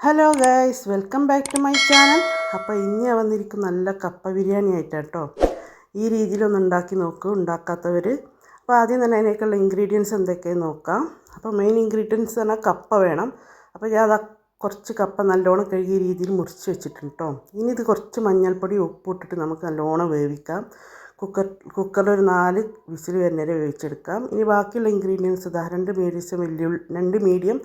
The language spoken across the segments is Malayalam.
Hello guys welcome back to my channel അപ്പോൾ ഇന്ന് വന്നിരിക്കും നല്ല കപ്പ ബിരിയാണി ആയിട്ടാണ് കേട്ടോ ഈ രീതിയിലൊന്ന് ഉണ്ടാക്കി നോക്കും ഉണ്ടാക്കാത്തവർ അപ്പോൾ ആദ്യം തന്നെ അതിനേക്കുള്ള ഇൻഗ്രീഡിയൻസ് എന്തൊക്കെയെന്ന് നോക്കാം. അപ്പോൾ മെയിൻ ഇൻഗ്രീഡിയൻസ് തന്നെ കപ്പ വേണം. അപ്പോൾ ഞാൻ അതാ കുറച്ച് കപ്പ നല്ലോണം കഴുകിയ രീതിയിൽ മുറിച്ച് വെച്ചിട്ടുണ്ട് കേട്ടോ ഇനി ഇത് കുറച്ച് മഞ്ഞൾപ്പൊടി ഉപ്പ് ഇട്ടിട്ട് നമുക്ക് നല്ലോണം വേവിക്കാം. കുക്കർ കുക്കറിൽ ഒരു നാല് വിസിൽ വരുന്നവരെ വേവിച്ചെടുക്കാം. ഇനി ബാക്കിയുള്ള ഇൻഗ്രീഡിയൻസ് ഇതാ രണ്ട് മീഡിയം വലിയ രണ്ട് മീഡിയം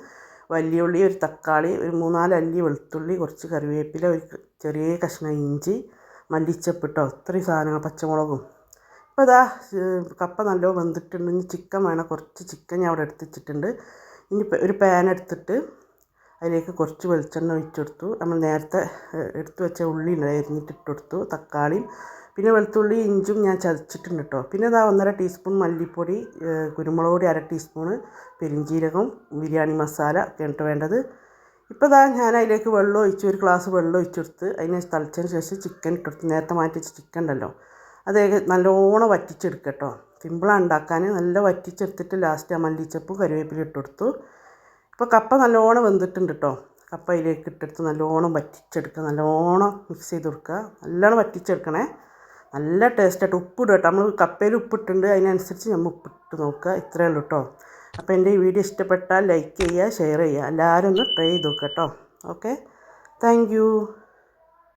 വലിയ ഉള്ളി ഒരു തക്കാളി ഒരു മൂന്നാൽ അല്ലി വെളുത്തുള്ളി കുറച്ച് കറിവേപ്പില ഒരു ചെറിയ കഷ്ണം ഇഞ്ചി മല്ലിച്ചപ്പ് ഒത്തിരി ഇത്രയും സാധനങ്ങൾ പച്ചമുളകും. ഇപ്പോൾ ഇതാ കപ്പ നല്ലോ വെന്തിട്ടുണ്ട്. ഇനി ചിക്കൻ വേണം. കുറച്ച് ചിക്കൻ ഞാൻ അവിടെ എടുത്ത് വെച്ചിട്ടുണ്ട്. ഇനി ഒരു പാൻ എടുത്തിട്ട് അതിലേക്ക് കുറച്ച് വെളിച്ചെണ്ണ ഒഴിച്ചെടുത്തു. നമ്മൾ നേരത്തെ എടുത്തു വെച്ച ഉള്ളി അരിഞ്ഞിട്ട് ഇട്ട് കൊടുത്തു തക്കാളിയും. പിന്നെ വെളുത്തുള്ളി ഇഞ്ചും ഞാൻ ചതച്ചിട്ടുണ്ട് കേട്ടോ. പിന്നെ ഇതാ ഒന്നര ടീസ്പൂൺ മല്ലിപ്പൊടി കുരുമുളക് പൊടി അര ടീസ്പൂണ് പെരിഞ്ജീരകം ബിരിയാണി മസാല ഒക്കെ ഉണ്ട് വേണ്ടത്. ഇപ്പോൾ ഇതാ ഞാൻ അതിലേക്ക് വെള്ളം ഒഴിച്ച് ഒരു ഗ്ലാസ് വെള്ളം ഒഴിച്ചെടുത്ത് അതിനെ തളിച്ചതിന് ശേഷം ചിക്കൻ ഇട്ടെടുത്ത് നേരത്തെ മാറ്റി വെച്ച ചിക്കൻ ഉണ്ടല്ലോ അത് നല്ലോണം വറ്റിച്ചെടുക്കുക കേട്ടോ. സിമ്പിളാണ് ഉണ്ടാക്കാൻ. നല്ല വറ്റിച്ചെടുത്തിട്ട് ലാസ്റ്റ് ആ മല്ലിച്ചപ്പും കറിവേപ്പില ഇട്ട് കൊടുത്തു. ഇപ്പോൾ കപ്പ നല്ലോണം വെന്തിട്ടുണ്ട് കേട്ടോ കപ്പ അതിലേക്ക് ഇട്ടെടുത്ത് നല്ലോണം വറ്റിച്ചെടുക്കുക. നല്ലോണം മിക്സ് ചെയ്ത് കൊടുക്കുക. നല്ലോണം വറ്റിച്ചെടുക്കണേ. നല്ല ടേസ്റ്റായിട്ട് ഉപ്പിടുക കേട്ടോ. നമ്മൾ കപ്പയിൽ ഉപ്പിട്ടുണ്ട്. അതിനനുസരിച്ച് നമ്മൾ ഉപ്പിട്ട് നോക്കുക. ഇത്രയേ ഉള്ളൂ കേട്ടോ. അപ്പോൾ എന്റെ ഈ വീഡിയോ ഇഷ്ടപ്പെട്ടാൽ ലൈക്ക് ചെയ്യുക ഷെയർ ചെയ്യുക. എല്ലാവരും ഒന്ന് ട്രൈ ചെയ്ത് നോക്കുക കേട്ടോ. Okay thank